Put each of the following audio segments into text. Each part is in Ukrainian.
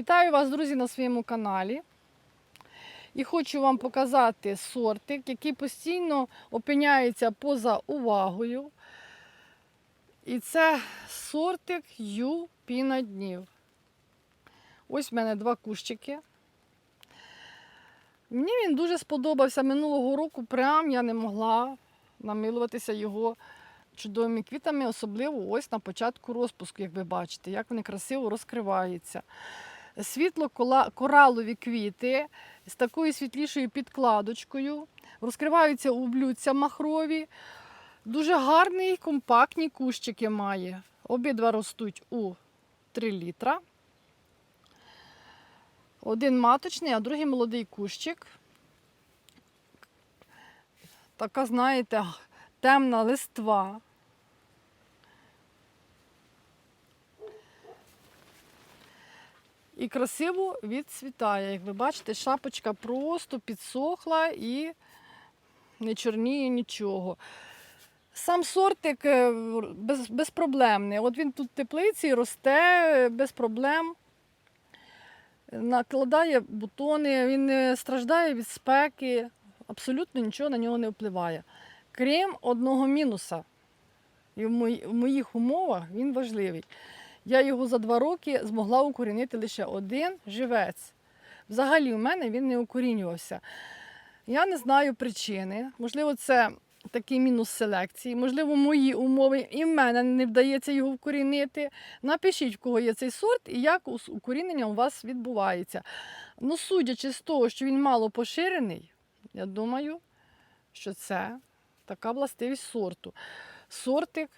Вітаю вас, друзі, на своєму каналі. І хочу вам показати сортик, який постійно опиняється поза увагою. І це сортик Ю Піна днів. Ось в мене два кущики. Мені він дуже сподобався минулого року. Прям я не могла намилуватися його чудовими квітами, особливо ось на початку розпуску, як ви бачите, як вони красиво розкриваються. Світло коралові квіти з такою світлішою підкладочкою. Розкриваються у блюдця махрові. Дуже гарний, компактні кущики має. Обидва ростуть у 3 літра. Один маточний, а другий молодий кущик. Така, знаєте, темна листва. І красиво відцвітає. Як ви бачите, шапочка просто підсохла і не чорніє нічого. Сам сортик е, без, безпроблемний. От він тут в теплиці росте без проблем. Накладає бутони, він не страждає від спеки, абсолютно нічого на нього не впливає. Крім одного мінуса. І в моїх умовах він важливий. Я його за два роки змогла укорінити лише один живець. Взагалі, у мене він не укорінювався. Я не знаю причини. Можливо, це такий мінус селекції, можливо, мої умови і в мене не вдається його вкорінити. Напишіть, в кого є цей сорт і як укорінення у вас відбувається. Ну, судячи з того, що він мало поширений, я думаю, що це така властивість сорту. Сортик,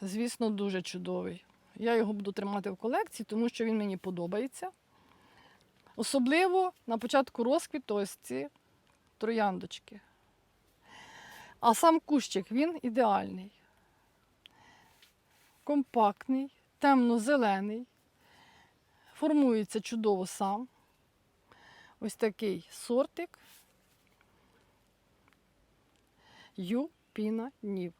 звісно, дуже чудовий. Я його буду тримати в колекції, тому що він мені подобається. Особливо на початку розквіту ось ці трояндочки. А сам кущик він ідеальний. Компактний, темно-зелений, формується чудово сам. Ось такий сортик. Ю Піна Нів.